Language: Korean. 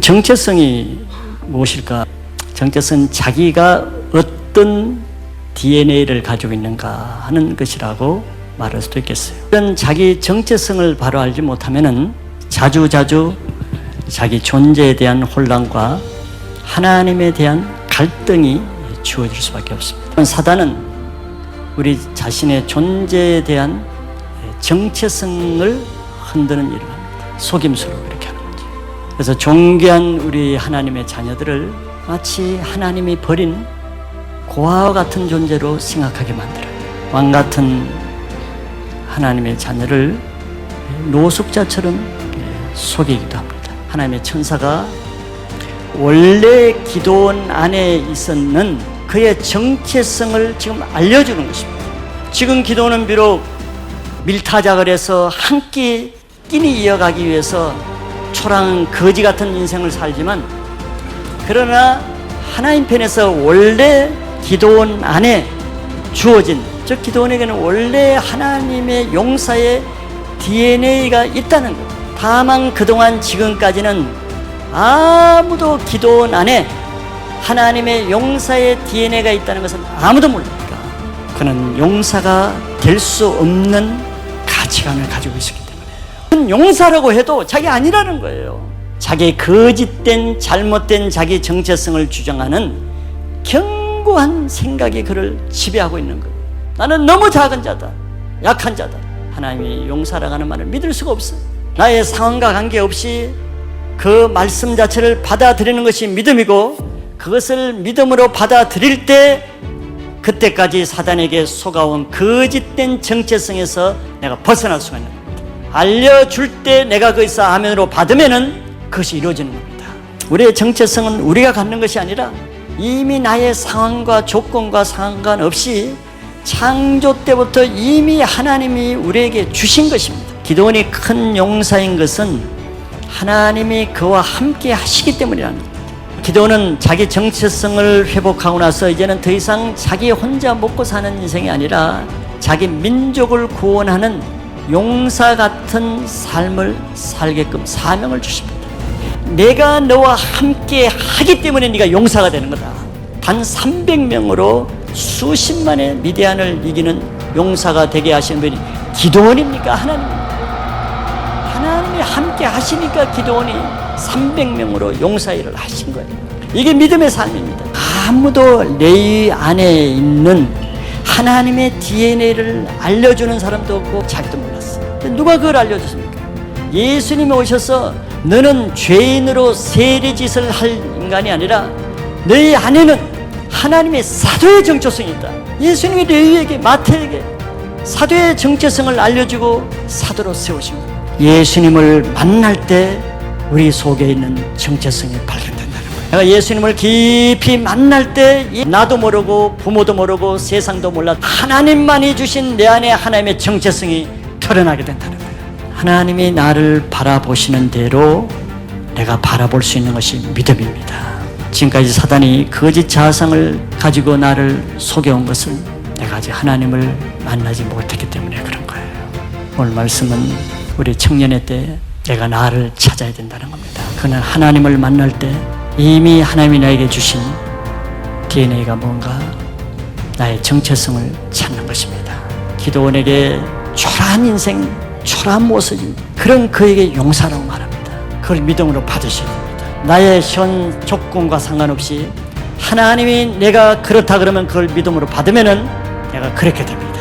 정체성이 무엇일까? 정체성은 자기가 어떤 DNA를 가지고 있는가 하는 것이라고 말할 수도 있겠어요. 자기 정체성을 바로 알지 못하면은 자주자주 자기 존재에 대한 혼란과 하나님에 대한 갈등이 주어질 수밖에 없습니다. 사단은 우리 자신의 존재에 대한 정체성을 흔드는 일을 합니다. 속임수로 이렇게 하는 거죠. 그래서 존귀한 우리 하나님의 자녀들을 마치 하나님이 버린 고아와 같은 존재로 생각하게 만들어요. 왕 같은 하나님의 자녀를 노숙자처럼 속이기도 합니다. 하나님의 천사가 원래 기도원 안에 있었는 그의 정체성을 지금 알려주는 것입니다. 지금 기도는 비록 밀타작을 해서 한 끼 끼니 이어가기 위해서 초라한 거지 같은 인생을 살지만 그러나 하나님 편에서 원래 기도원 안에 주어진 저 기도원에게는 원래 하나님의 용사의 DNA가 있다는 것. 다만 그동안 지금까지는 아무도 기도원 안에 하나님의 용사의 DNA가 있다는 것은 아무도 모릅니까? 그는 용사가 될 수 없는 가치관을 가지고 때 용사라고 해도 자기 아니라는 거예요. 자기 거짓된 잘못된 자기 정체성을 주장하는 견고한 생각이 그를 지배하고 있는 거예요. 나는 너무 작은 자다. 약한 자다. 하나님이 용사라고 하는 말을 믿을 수가 없어요. 나의 상황과 관계없이 그 말씀 자체를 받아들이는 것이 믿음이고 그것을 믿음으로 받아들일 때 그때까지 사단에게 속아온 거짓된 정체성에서 내가 벗어날 수가 있는 겁니다. 알려줄 때 내가 거기서 아멘으로 받으면은 그것이 이루어지는 겁니다. 우리의 정체성은 우리가 갖는 것이 아니라 이미 나의 상황과 조건과 상관없이 창조 때부터 이미 하나님이 우리에게 주신 것입니다. 기도원이 큰 용사인 것은 하나님이 그와 함께 하시기 때문이라는 겁니다. 기도는 자기 정체성을 회복하고 나서 이제는 더 이상 자기 혼자 먹고 사는 인생이 아니라 자기 민족을 구원하는 용사 같은 삶을 살게끔 사명을 주십니다. 내가 너와 함께 하기 때문에 네가 용사가 되는 거다. 단 300명으로 수십만의 미디안을 이기는 용사가 되게 하시는 분이 기도원입니까? 하나님입니까? 하나님이 함께 하시니까 기도원이 300명으로 용사 일을 하신 거예요. 이게 믿음의 삶입니다. 아무도 레위 안에 있는 하나님의 DNA를 알려주는 사람도 없고 자기도 몰랐어요. 누가 그걸 알려줬습니까? 예수님이 오셔서 너는 죄인으로 세리짓을 할 인간이 아니라 너희 안에는 하나님의 사도의 정체성이 있다. 예수님이 레위에게 마태에게 사도의 정체성을 알려주고 사도로 세우신 거예요. 예수님을 만날 때 우리 속에 있는 정체성이 발견된다는 거예요. 내가 예수님을 깊이 만날 때 나도 모르고 부모도 모르고 세상도 몰라 하나님만이 주신 내 안에 하나님의 정체성이 드러나게 된다는 거예요. 하나님이 나를 바라보시는 대로 내가 바라볼 수 있는 것이 믿음입니다. 지금까지 사단이 거짓 자상을 가지고 나를 속여온 것은 내가 아직 하나님을 만나지 못했기 때문에 그런 거예요. 오늘 말씀은 우리 청년의 때 내가 나를 찾아야 된다는 겁니다. 그는 하나님을 만날 때 이미 하나님이 나에게 주신 DNA가 뭔가 나의 정체성을 찾는 것입니다. 기도원에게 초라한 인생, 초라한 모습이 그런 그에게 용사라고 말합니다. 그걸 믿음으로 받으셔야 됩니다. 나의 현 조건과 상관없이 하나님이 내가 그렇다 그러면 그걸 믿음으로 받으면은 내가 그렇게 됩니다.